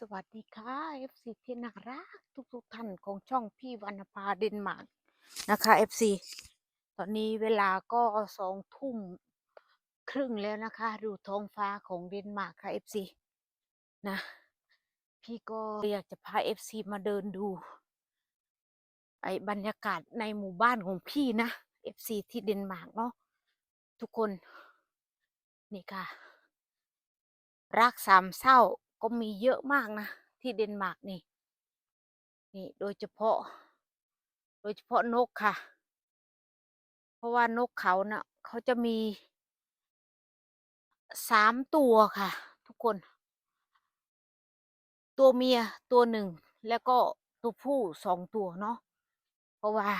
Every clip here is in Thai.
สวัสดีค่ะ FC ที่น่ารักทุกๆท่านของช่องพี่วรรณภาเดนมาร์กนะคะ FC ตอนนี้เวลาก็สองทุ่มครึ่งแล้วนะคะดูท้องฟ้าของเดนมาร์กค่ะ FC นะ พี่ก็อยากจะพา FC มาเดินดู ไอ้บรรยากาศในหมู่บ้านของพี่นะ FC ที่เดนมาร์กเนาะทุกคน นี่ค่ะ รักสามเศร้า ก็มีเยอะมากนะ ที่เดนมาร์กนี่ นี่โดยเฉพาะ โดยเฉพาะนกค่ะ เพราะว่านกเขาเนะ่ะเขาจะมีสามตัวค่ะ ทุกคน ตัวเมียตัวหนึ่ง แล้วก็ตัวผู้สองตัวเนาะเพราะว่า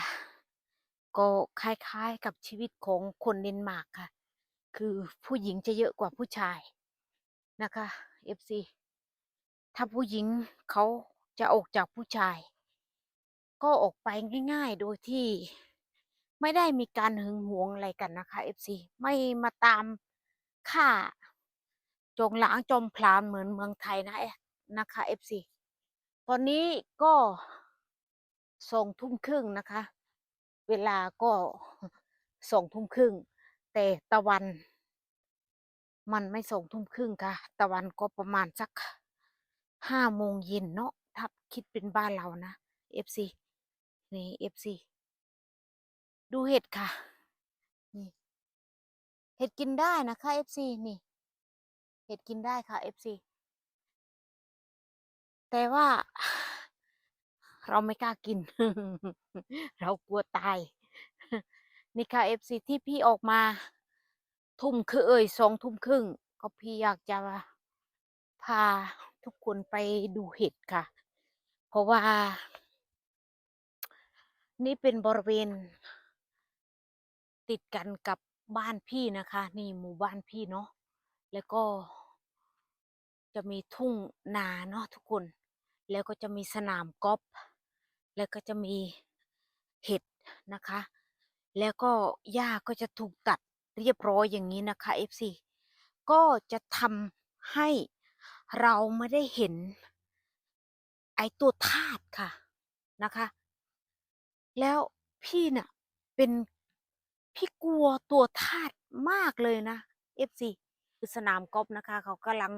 ก็คล้ายๆกับชีวิตของคนเดนมาร์กค่ะ คือผู้หญิงจะเยอะกว่าผู้ชายนะคะ FC ถ้าผู้หญิงเขาจะออกจากผู้ชาย ก็ออกไปง่าย ๆ โดยที่ไม่ได้มีการหึงหวงอะไรกันนะคะ FC ไม่มาตามฆ่าจงล้างจมพลานเหมือนเมืองไทยนะนะคะ FC ตอนนี้ก็สองทุ่มครึ่งนะคะ เวลาก็สองทุ่มครึ่ง แต่ตะวัน มันไม่สองทุ่มครึ่งค่ะ ตะวันก็ประมาณสัก ห้าโมงเย็นเนาะถ้าคิดเป็นบ้านเรานะ FC นี่ FC ดูเห็ดค่ะ นี่ เห็ดกินได้นะคะ FC นี่ เห็ดกินได้ค่ะ FC แต่ว่าเราไม่กล้ากิน เรากลัวตาย นี่ค่ะ FC ที่พี่ออกมา ทุ่มคือเอ่ยสองทุ่มครึ่ง ก็พี่อยากจะพา ทุกคนไปดูเห็ดค่ะ เพราะว่า นี่เป็นบริเวณ ติดกันกับบ้านพี่นะคะ นี่หมู่บ้านพี่เนาะแล้วก็จะมีทุ่งนาเนาะทุกคน แล้วก็จะมีสนามกอล์ฟแล้วก็จะมีเห็ดนะคะ แล้วก็หญ้าก็จะถูกตัดเรียบร้อยอย่างนี้นะคะ FC ก็จะทำให้ เราไม่ได้เห็น ไอตัวธาตุค่ะนะคะ แล้วพี่เน่ะเป็นพี่กลัวตัวธาตุมากเลยนะ FC คือสนามกอล์ฟนะคะ เขากำลัง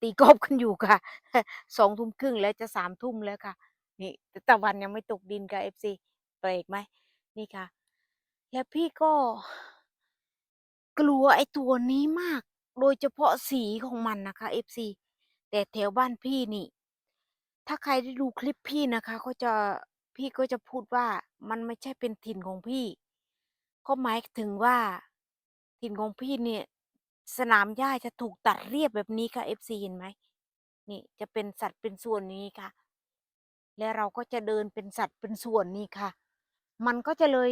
ตีกอล์ฟกันอยู่ค่ะสองทุ่มครึ่งแล้วจะสามทุ่มแล้วค่ะ นี่แต่ตะวันยังไม่ตกดินค่ะ FC แปลกไหมนี่ค่ะ แล้วพี่ก็ กลัวไอ้ตัวนี้มาก โดยเฉพาะสีของมันนะคะ FC แต่แถวบ้านพี่นี่ ถ้าใครได้ดูคลิปพี่นะคะก็จะพี่ก็จะพูดว่ามันไม่ใช่เป็นถิ่นของพี่ ก็หมายถึงว่าถิ่นของพี่เนี่ย สนามหญ้าจะถูกตัดเรียบแบบนี้ค่ะ FC เห็นไหมนี่จะเป็นสัตว์เป็นส่วนนี้ค่ะ และเราก็จะเดินเป็นสัตว์เป็นส่วนนี้ค่ะ มันก็จะเลย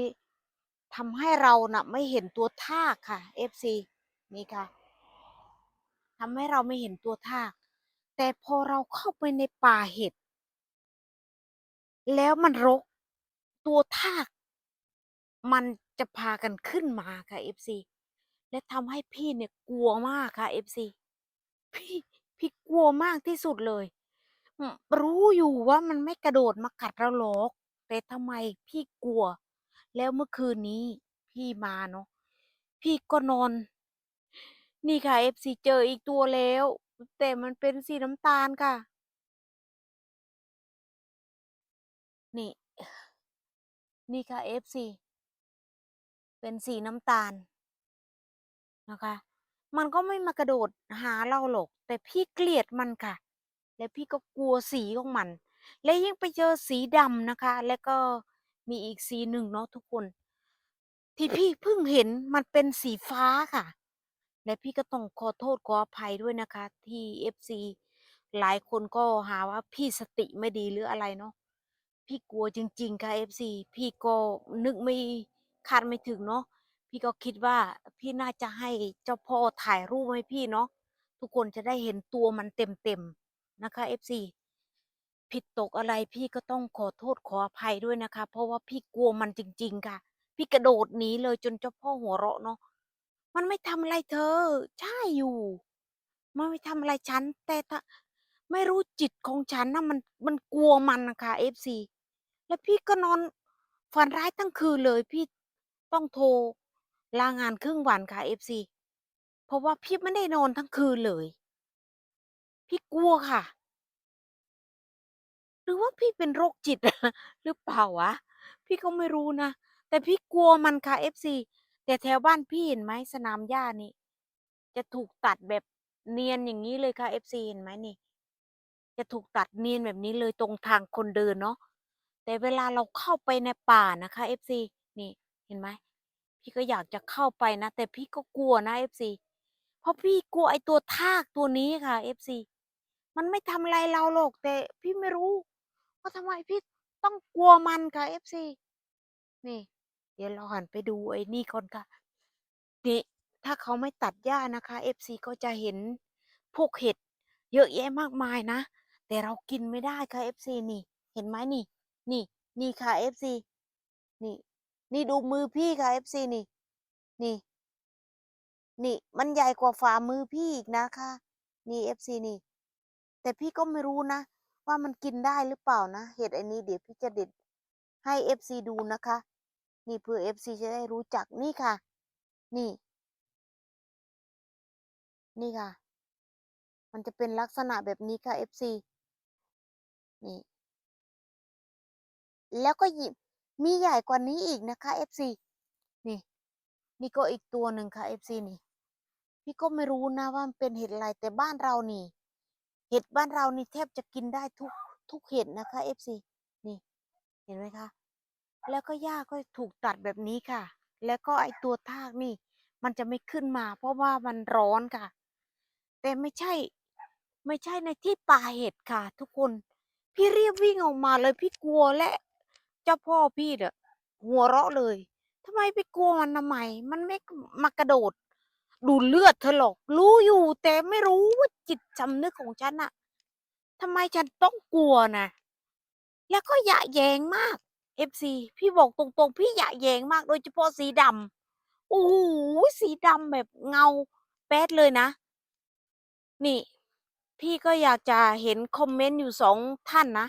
ทำให้เราน่ะไม่เห็นตัวทากค่ะ FC นี่ค่ะทำให้เราไม่เห็นตัวทาก แต่พอเราเข้าไปในป่าเห็ด แล้วมันรก ตัวทาก มันจะพากันขึ้นมาค่ะ FC และทำให้พี่เนี่ยกลัวมากค่ะ FC พี่พี่กลัวมากที่สุดเลย รู้อยู่ว่ามันไม่กระโดดมากัดเราหรอกแต่ทำไมพี่กลัว แล้วเมื่อคืนนี้พี่มาเนาะพี่ก็นอน นี่ค่ะ FC เจออีกตัวแล้ว แต่มันเป็นสีน้ำตาลค่ะ นี่ นี่ค่ะ FC เป็นสีน้ำตาลนะคะ มันก็ไม่มากระโดดหาเราหรอก แต่พี่เกลียดมันค่ะ และพี่ก็กลัวสีของมัน และยิ่งไปเจอสีดำนะคะ แล้วก็มีอีกสีหนึ่งเนาะทุกคน ที่พี่เพิ่งเห็นมันเป็นสีฟ้าค่ะ และพี่ก็ต้องขอโทษขออภัยด้วยนะคะ ที่ FC หลายคนก็หาว่าพี่สติไม่ดีหรืออะไรเนาะพี่กลัวจริง ๆ ค่ะ FC พี่ก็นึกไม่คาดไม่ถึงเนาะพี่ก็คิดว่าพี่น่าจะให้เจ้าพ่อถ่ายรูปให้พี่เนาะทุกคนจะได้เห็นตัวมันเต็มๆนะคะ FC ผิดตกอะไรพี่ก็ต้องขอโทษขออภัยด้วยนะคะ เพราะว่าพี่กลัวมันจริง ๆ ค่ะ พี่กระโดดหนีเลยจนเจ้าพ่อหัวเราะเนาะ มันไม่ทำอะไรเธอ ใช่อยู่ มันไม่ทำอะไรฉัน แต่ถ้าไม่รู้จิตของฉันนะมันมันกลัวมันน่ะค่ะ FC แล้วพี่ก็นอนฝันร้ายทั้งคืนเลย พี่ต้องโทรลางานครึ่งวันค่ะ FC เพราะว่าพี่ไม่ได้นอนทั้งคืนเลย พี่กลัวค่ะ หรือว่าพี่เป็นโรคจิตหรือเปล่าวะ พี่ก็ไม่รู้นะ แต่พี่กลัวมันค่ะ FC แต่แถวบ้านพี่เห็นไหมสนามหญ้านี่ จะถูกตัดแบบเนียนอย่างงี้เลยค่ะ FC เห็นไหมนี่ จะถูกตัดเนียนแบบนี้เลยตรงทางคนเดินเนาะแต่เวลาเราเข้าไปในป่านะคะ FC นี่เห็นไหมพี่ก็อยากจะเข้าไปนะ แต่พี่ก็กลัวนะ FC เพราะพี่กลัวไอ้ตัวทากตัวนี้ค่ะ FC มันไม่ทำอะไรเราหรอกแต่พี่ไม่รู้ว่าทำไมพี่ต้องกลัวมันค่ะ FC นี่ เดี๋ยวเราหันไปดูไอ้นี่ก่อนค่ะนี่ถ้าเขาไม่ตัดหญ้านะคะ FC ก็จะเห็นพวกเห็ด เยอะแยะมากมายนะ แต่เรากินไม่ได้ค่ะ FC นี่ เห็นไหมนี่ นี่ นี่ค่ะ FC นี่ นี่ดูมือพี่ค่ะ FC นี่ นี่ นี่ มันใหญ่กว่าฝ่ามือพี่อีกนะคะ นี่ FC นี่ แต่พี่ก็ไม่รู้นะ ว่ามันกินได้หรือเปล่านะ เห็ดไอ้นี้เดี๋ยวพี่จะเด็ดให้ FC ดูนะคะ นี่เพื่อ FC จะได้รู้จักนี่ค่ะ นี่ นี่ค่ะ มันจะเป็นลักษณะแบบนี้ค่ะ FC นี่ แล้วก็หยิบมีใหญ่กว่านี้อีกนะคะ FC นี่ นี่ก็อีกตัวหนึ่งค่ะ FC นี่ พี่ก็ไม่รู้นะว่ามันเป็นเห็ดอะไรแต่บ้านเรานี่ เห็ดบ้านเรานี่แทบจะกินได้ทุกทุกเห็ดนะคะ FC นี่ เห็นไหมคะ แล้วก็หญ้าก็ถูกตัดแบบนี้ค่ะ แล้วก็ไอ้ตัวทากนี่ มันจะไม่ขึ้นมา เพราะว่ามันร้อนค่ะ แต่ไม่ใช่ ไม่ใช่ในที่ป่าเห็ดค่ะ ทุกคน พี่รีบวิ่งออกมาเลยพี่กลัวและ เจ้าพ่อพี่เนี่ยหัวเราะเลยทำไมไปกลัวมันทำไม มันไม่มากระโดด ดูเลือดเธอหรอก รู้อยู่แต่ไม่รู้ว่าจิตสำนึกของฉันอะทำไมฉันต้องกลัวนะ แล้วก็หยะแยงมาก FC พี่บอกตรงๆ พี่หยะแยงมากโดยเฉพาะสีดำโอ้โหสีดำแบบเงาแป๊ดเลยนะ นี่ พี่ก็อยากจะเห็นคอมเมนต์อยู่สองท่านนะ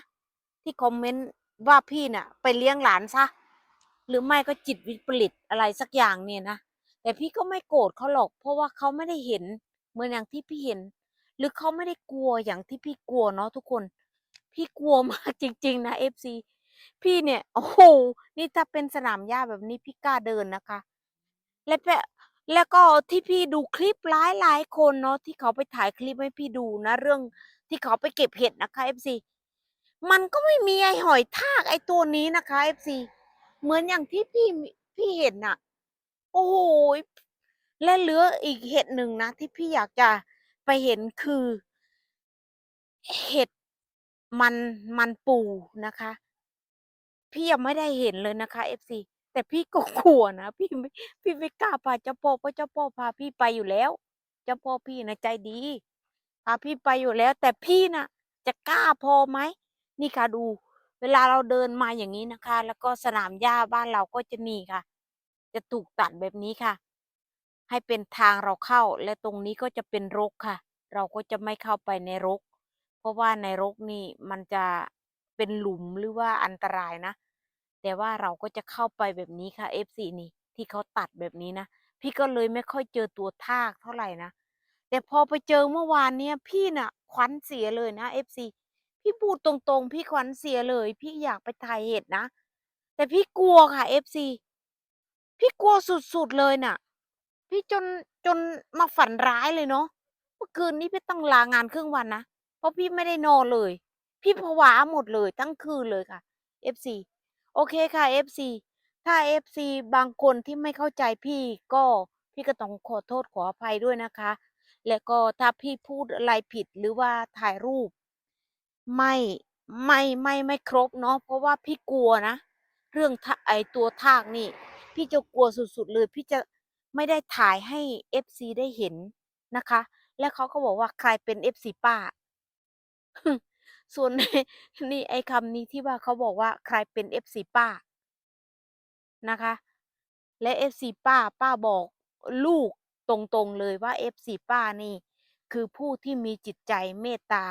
ที่คอมเมนต์ว่าพี่น่ะ ไปเลี้ยงหลานซะ หรือไม่ก็จิตวิปริตอะไรสักอย่างเนี่ยนะ แต่พี่ก็ไม่โกรธเขาหรอก เพราะว่าเขาไม่ได้เห็นเหมือนอย่างที่พี่เห็น หรือเขาไม่ได้กลัวอย่างที่พี่กลัวเนาะทุกคน พี่กลัวมากจริง ๆ นะ FC พี่เนี่ย โอ้โห นี่ถ้าเป็นสนามหญ้าแบบนี้พี่กล้าเดินนะคะ และแปะแล้วก็ที่พี่ดูคลิปหลายหลายคนเนาะที่เขาไปถ่ายคลิปให้พี่ดูนะ เรื่องที่เขาไปเก็บเห็ดนะคะ FC มันก็ไม่มีไอหอยทากไอตัวนี้นะคะ FC เหมือนอย่างที่พี่พี่เห็นน่ะ โอ้โหและเหลืออีกเห็ดหนึ่งนะ ที่พี่อยากจะไปเห็นคือ เห็ดมันมันปูนะคะ พี่ยังไม่ได้เห็นเลยนะคะ FC แต่พี่ก็กลัวนะพี่ไม่พี่ไม่กล้าพาเจ้าพ่อเพราะเจ้าพ่อพาพี่ไปอยู่แล้ว เจ้าพ่อพี่นะใจดีพาพี่ไปอยู่แล้ว แต่พี่น่ะ จะกล้าพอไหมนี่ค่ะดู เวลาเราเดินมาอย่างนี้นะคะ แล้วก็สนามหญ้าบ้านเราก็จะมีค่ะ จะถูกตัดแบบนี้ค่ะ ให้เป็นทางเราเข้าและตรงนี้ก็จะเป็นรกค่ะ เราก็จะไม่เข้าไปในรก เพราะว่าในรกนี่มันจะเป็นหลุมหรือว่าอันตรายนะ แต่ว่าเราก็จะเข้าไปแบบนี้ค่ะ FC นี่ที่เขาตัดแบบนี้นะ พี่ก็เลยไม่ค่อยเจอตัวทากเท่าไหร่นะ แต่พอไปเจอเมื่อวานเนี่ยพี่น่ะขวัญเสียเลยนะ FC พี่พูดตรงๆ พี่ขวัญเสียเลย พี่อยากไปถ่ายเห็ดนะ แต่พี่กลัวค่ะ FC พี่กลัวสุดๆเลยน่ะ พี่จนจนมาฝันร้ายเลยเนาะเมื่อคืนนี้พี่ต้องลางานครึ่งวันนะ เพราะพี่ไม่ได้นอนเลย พี่ผวาหมดเลยทั้งคืนเลยค่ะ FC โอเคค่ะ FC ถ้า FC บางคนที่ไม่เข้าใจพี่ก็พี่ก็ต้องขอโทษขออภัยด้วยนะคะ แล้วก็ถ้าพี่พูดอะไรผิดหรือว่าถ่ายรูป ไม่ไม่ไม่ไม่ครบเนาะเพราะว่าพี่กลัวนะ เรื่องไอตัวทากนี่ พี่จะกลัวสุดๆเลยพี่จะไม่ได้ถ่ายให้ FC ได้เห็นนะคะ แล้วเขาก็บอกว่าใครเป็น FC ป้า ส่วนนี่ไอ้คำนี้ที่ว่าเขาบอกว่าใครเป็น FC ป้านะคะ และ FC ป้าป้าบอกลูกตรงๆเลยว่า FC ป้านี่ คือผู้ที่มีจิตใจเมตตา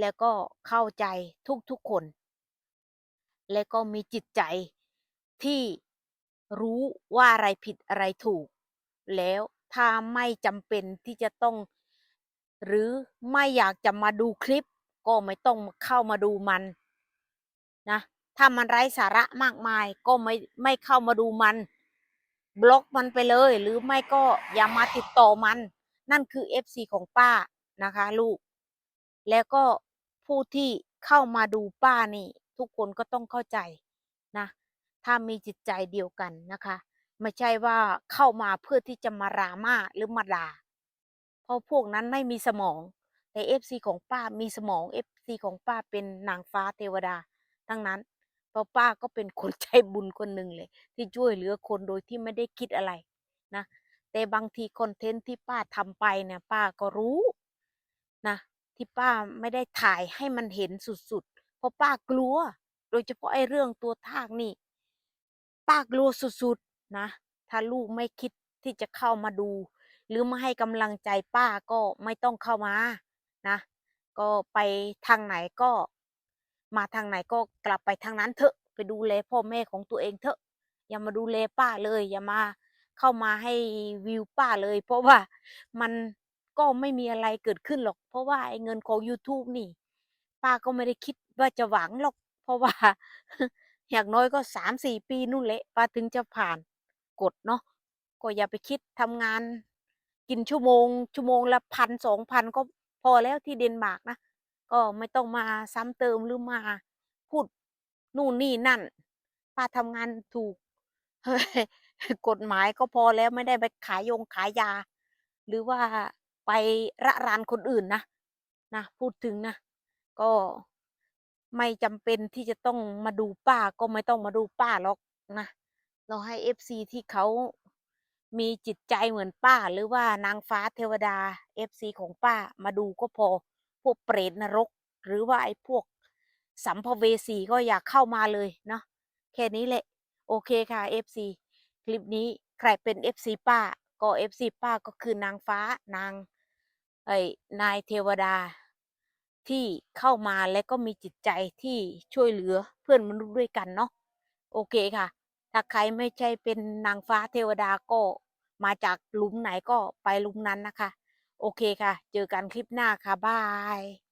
แล้วก็เข้าใจทุกๆคน และก็มีจิตใจที่รู้ว่าอะไรผิดอะไรถูก แล้วถ้าไม่จำเป็นที่จะต้อง หรือไม่อยากจะมาดูคลิป ก็ไม่ต้องเข้ามาดูมันนะถ้ามันไร้สาระมากมาย ก็ไม่ไม่เข้ามาดูมัน บล็อกมันไปเลย หรือไม่ก็อย่ามาติดต่อมัน นั่นคือ FC ของป้านะคะ ลูก แล้วก็ผู้ที่เข้ามาดูป้านี่ ทุกคนก็ต้องเข้าใจนะถ้ามีจิตใจเดียวกันนะคะ ไม่ใช่ว่าเข้ามาเพื่อที่จะมารามาหรือมาด่าเพราะพวกนั้นไม่มีสมอง แต่ FC ของป้ามีสมอง FC ของป้าเป็นนางฟ้าเทวดา ทั้งนั้นเพราะป้าก็เป็นคนใจบุญคนหนึ่งเลย ที่ช่วยเหลือคนโดยที่ไม่ได้คิดอะไรนะ แต่บางทีคอนเทนต์ที่ป้าทำไปเนี่ยป้าก็รู้นะที่ป้าไม่ได้ถ่ายให้มันเห็นสุดๆ เพราะป้ากลัว โดยเฉพาะไอ้เรื่องตัวทากนี่ ป้ากลัวสุดๆนะ ถ้าลูกไม่คิดที่จะเข้ามาดู หรือมาให้กำลังใจป้าก็ไม่ต้องเข้ามา นะ ก็ไปทางไหนก็ มาทางไหนก็กลับไปทางนั้นเถอะ ไปดูแลพ่อแม่ของตัวเองเถอะ อย่ามาดูแลป้าเลย อย่ามาเข้ามาให้วิวป้าเลย เพราะว่ามันก็ไม่มีอะไรเกิดขึ้นหรอก เพราะว่าไอ้เงินของ YouTube นี่ ป้าก็ไม่ได้คิดว่าจะหวังหรอก เพราะว่าอย่างน้อยก็3-4ปีนู่นแหละป้าถึงจะผ่านกฎเนาะก็อย่าไปคิดทำงาน กินชั่วโมง ชั่วโมงละ1,000-2,000ก็ อแล้วที่เดนมาร์กนะ ก็ไม่ต้องมาซ้ำเติมหรือมาพูดนู่นนี่นั่นป้าทำงานถูกกฎหมายก็พอแล้วไม่ได้ไปขายยงขายยา หรือว่าไประรานคนอื่นนะนะพูดถึงนะ ก็ไม่จำเป็นที่จะต้องมาดูป้าก็ไม่ต้องมาดูป้าหรอกนะเราให้ FC ที่เขา มีจิตใจเหมือนป้าหรือว่านางฟ้าเทวดา FC ของป้ามาดูก็พอ พวกเปรตนรก หรือว่าไอ้พวกสัมภเวสีก็อย่าเข้ามาเลยเนาะแค่นี้แหละ โอเคค่ะ FC คลิปนี้ใครเป็น FC ป้าก็ FC ป้าก็คือนางฟ้านางเอ่ยนายเทวดาที่เข้ามาและก็มีจิตใจที่ช่วยเหลือเพื่อนมนุษย์ด้วยกันเนาะโอเคค่ะ ถ้าใครไม่ใช่เป็นนางฟ้าเทวดาก็ มาจากหลุมไหนก็ไปหลุมนั้นนะคะ โอเคค่ะ เจอกันคลิปหน้าค่ะบาย